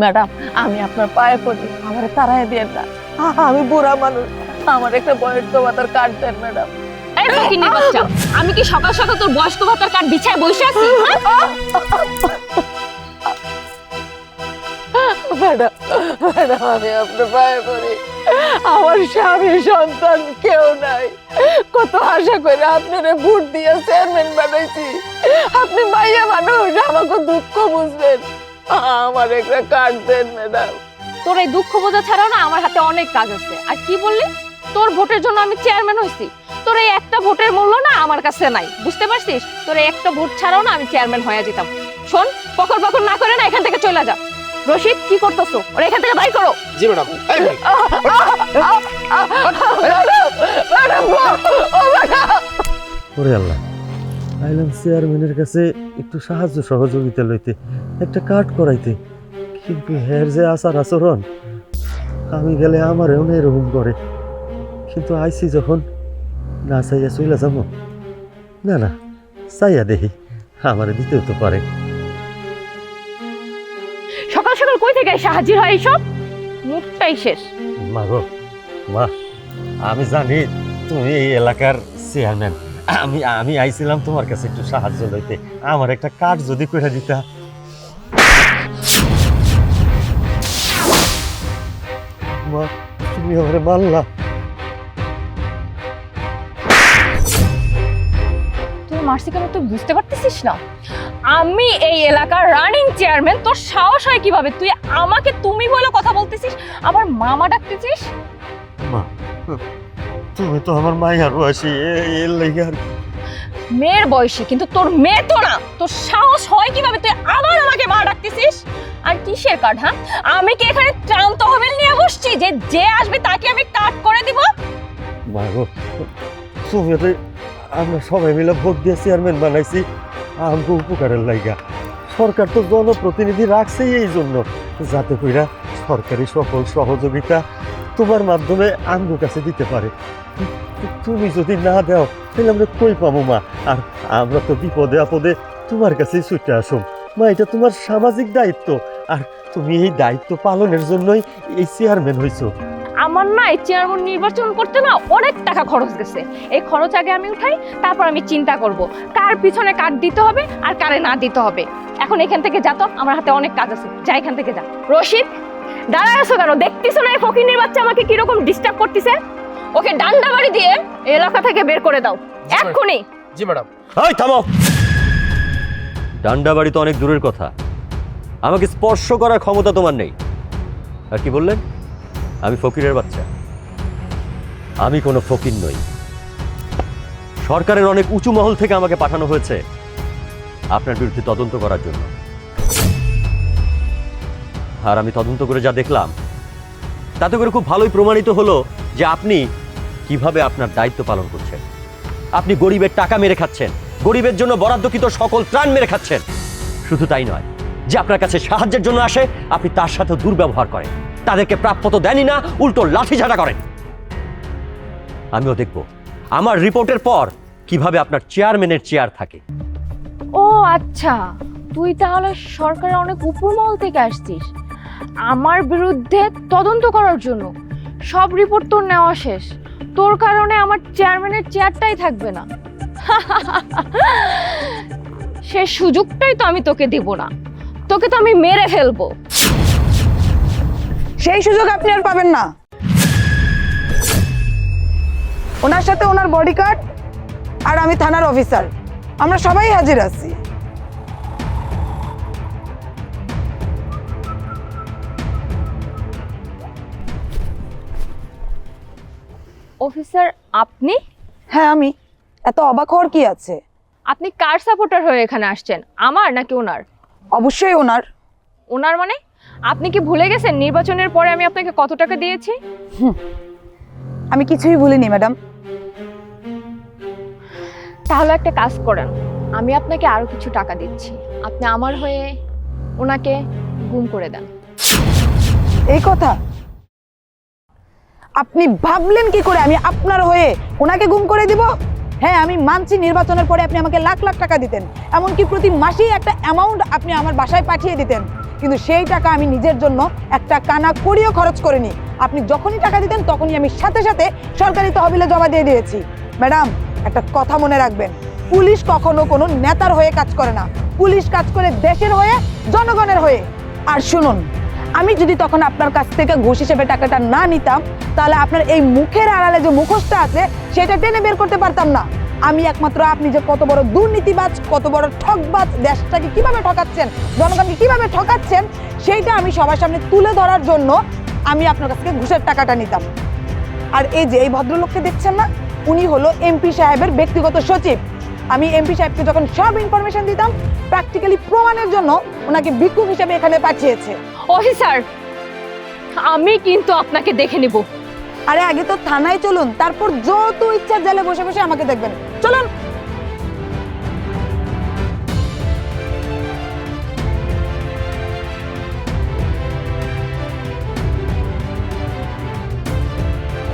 Madam আমি আপনার পায়ে পড়ি আমার তারাই দিয়ে না। আমি বুড়া মানুষ। আমার একটা বয়স্ক ভাতার কার্ড দেন ম্যাডাম। আমি কি সকাল সকাল তোর বয়স্ক ভাতার কার্ড বিছায় বসে আছি? হ্যাঁ? ম্যাডাম ম্যাডাম আমি আপনার পায়ে পড়ি। আমার স্বামী সন্তান কেউ নাই। কত আশা করে আপনারে ভোট দিয়ে চেয়ারম্যান বানাইছি। আপনি মাইয়া মানুষ আমাকে দুঃখ বুঝবেন। আমার একটা কার্ড দেন ম্যাডাম তোর এই দুঃখ বোঝা ছাড়াও না আমার হাতে অনেক কাজ আছে। আর কি বললি? তোর ভোটের জন্য আমি চেয়ারম্যান হয়েছি তোর এই একটা ভোটের মূল্য না আমার কাছে নাই। বুঝতে পারছিস? তোর এই একটা ভোট ছাড়াও না আমি চেয়ারম্যান হয়ে যেতাম। শোন পকর পকর না করে না এখান থেকে চলে যা। রশিদ কি করতেছো? ওরা এখান থেকে বাই করো। জি ম্যাডাম ওরে আল্লাহ। আইলাম চেয়ারম্যানের কাছে একটু সাহায্য সহযোগিতা লইতে একটা কার্ড করাইতে। কিন্তু হের যে আচার আচরণ আমি গেলে আমারও না এরকম করে। কিন্তু আইসি যখন না চাইয়া চইলা যাব। না না চাইয়া দেখি আমারে দিতেও তো পারে। সকাল সকাল কই থেকে এসে হাজির হয় এইসব? মুখটাই শেষ। মা গো মা আমি জানি তুমি এই এলাকার চেয়ারম্যান। আমি আমি আইছিলাম তোমার কাছে একটু সাহায্য লইতে। আমার একটা কার্ড যদি করে দিতা। তুমি আমারে মারলা তুই মারছি কেন তুই বুঝতে পারতেছিস না। আমি এই এলাকার রানিং চেয়ারম্যান তোর সাহস হয় কীভাবে? তুই আমাকে তুমি বলে কথা বলতেছিস আবার মামা ডাকতেছিস? মা তুমি তো আমার মাইয়ার বয়সী এর লেগে আর মেয়ের বয়সী কিন্তু তোর মেয়ে তো না। তোর সাহস হয় কীভাবে? তুই আবার আমাকে মা ডাকতেছিস? আর কিসের কাঠ হ্যাঁ? আমি কি এখানে ত্রাণ তহবিল নিয়ে বসছি? যে যে আসবে তাকে আমি কাট করে দিব? তুমি তো আমরা সবাই মিলে ভোট দিয়ে চেয়ারম্যান বানাইছি। আমাকে উপকারের লাইগা। সরকার তো জনপ্রতিনিধি রাখছেই এই জন্য। যাতে কইরা সরকারি সকল সহযোগিতা তোমার মাধ্যমে আমগো কাছে দিতে পারে। তুমি যদি না দাও, তাহলে আমরা কই পাবো, মা? আর আমরা তো বিপদে আপদে তোমার কাছেই ছুটে আসুন। মা, এটা তোমার সামাজিক দায়িত্ব। আর তুমি এই দায়িত্ব পালনের জন্যই এই চেয়ারম্যান হইছো। আমার না এই চেয়ারম্যান নির্বাচন করতে না অনেক টাকা খরচ গেছে। এই খরচ আগে আমি উঠাই, তারপর আমি চিন্তা করব। কার পিছনে কার দিতে হবে আর কারে না দিতে হবে। এখন এখান থেকে যা তো, আমার হাতে অনেক কাজ আছে। যা এখান থেকে যা। রশিদ দাঁড়ায় আছো কেন? দেখতেছো না এই ফকিনের বাচ্চা আমাকে কীরকম ডিস্টার্ব করতেছে? ওকে ডান্ডা বাড়ি দিয়ে এলাকা থেকে বের করে দাও। এক্ষুনি। জি ম্যাডাম। এই থামো। ডান্ডা বাড়ি তো অনেক দূরের কথা। আমাকে স্পর্শ করার ক্ষমতা তোমার নেই। আর কি বললেন? আমি ফকিরের বাচ্চা। আমি কোনো ফকির নই। সরকারের অনেক উঁচু মহল থেকে আমাকে পাঠানো হয়েছে। আপনার বিরুদ্ধে তদন্ত করার জন্য। আর আমি তদন্ত করে যা দেখলাম, তাতে করে খুব ভালোই প্রমাণিত হলো যে আপনি কীভাবে আপনার দায়িত্ব পালন করছেন। আপনি গরিবের টাকা মেরে খাচ্ছেন, গরিবের জন্য বরাদ্দকৃত সকল ত্রাণ মেরে খাচ্ছেন। শুধু তাই নয়, যে আপনার কাছে সাহায্যের জন্য আসে, আপনি তার সাথে দুর্ব্যবহার করেন। তাদেরকে প্রাপ্য তো দেনই না, উল্টো লাঠিঝাড়া করেন। আমিও দেখব, আমার রিপোর্টের পর কীভাবে আপনার চেয়ারম্যানের চেয়ার থাকে। ও আচ্ছা তুই তাহলে সরকারের অনেক উপর মহল থেকে আসছিস। আমার বিরুদ্ধে তদন্ত করার জন্য। সব রিপোর্ট তোর নেওয়া শেষ। তোর কারণে আমার চেয়ারম্যানের চেয়ারটাই থাকবে না। সে সুযোগটাই তো আমি তোকে দেব না। তোকে তো আমি মেরে ফেলব। সেই সুযোগ আপনি আর পাবেন না। ওনার সাথে ওনার বডিগার্ড আর আমি থানার অফিসার আমরা সবাই হাজির আছি। অফিসার আপনি? হ্যাঁ আমি। এত অবাক হওয়ার কি আছে? আপনি কার সাপোর্টার হয়ে এখানে আসছেন? আমার নাকি ওনার? অবশ্যই ওনার। ওনার মানে? আপনি কি ভুলে গেছেন নির্বাচনের পরে আমি আপনাকে কত টাকা দিয়েছি? আমি কিছুই ভুলিনি ম্যাডাম। তাহলে একটা কাজ করেন। আমি আপনাকে আরও কিছু টাকা দিচ্ছি। আপনি আমার হয়ে ওনাকে গুম করে দেন। এই কথা? আপনি ভাবলেন কি করে আমি আপনার হয়ে ওনাকে গুম করে দিব? হ্যাঁ আমি মানছি নির্বাচনের পরে আপনি আমাকে লাখ লাখ টাকা দিতেন। এমনকি প্রতি মাসেই একটা অ্যামাউন্ট আপনি আমার বাসায় পাঠিয়ে দিতেন। কিন্তু সেই টাকা আমি নিজের জন্য একটা কানা করিও খরচ করিনি। আপনি যখনই টাকা দিতেন, তখনই আমি সাথে সাথে সরকারি তহবিলে জমা দিয়ে দিয়েছি। ম্যাডাম, একটা কথা মনে রাখবেন। পুলিশ কখনো কোনো নেতার হয়ে কাজ করে না। পুলিশ কাজ করে দেশের হয়ে, জনগণের হয়ে। আর শুনুন আমি যদি তখন আপনার কাছ থেকে ঘুষ হিসেবে টাকাটা না নিতাম, তাহলে আপনার এই মুখের আড়ালে যে মুখোশটা আছে, সেটা টেনে বের করতে পারতাম না। আমি একমাত্র আপনি যে কত বড় দুর্নীতিবাজ, কত বড় ঠকবাজ দেশটাকে কীভাবে ঠকাচ্ছেন, জনগণকে কীভাবে ঠকাচ্ছেন, সেইটা আমি সবার সামনে তুলে ধরার জন্য আমি আপনার কাছ থেকে ঘুষের টাকাটা নিতাম। আর এই যে এই ভদ্রলোককে দেখছেন না, উনি হলো এমপি সাহেবের ব্যক্তিগত সচিব। আমি এমপি সাহেবকে যখন সব ইনফরমেশন দিতাম প্র্যাকটিক্যালি প্রমাণের জন্য ওনাকে ভিক্ষুক হিসেবে এখানে পাঠিয়েছে। অফিসার আমি কিন্তু আপনাকে দেখে নিব। আরে আগে তো থানায় চলুন তারপর যত ইচ্ছা জেলে বসে বসে আমাকে দেখবেন। চলুন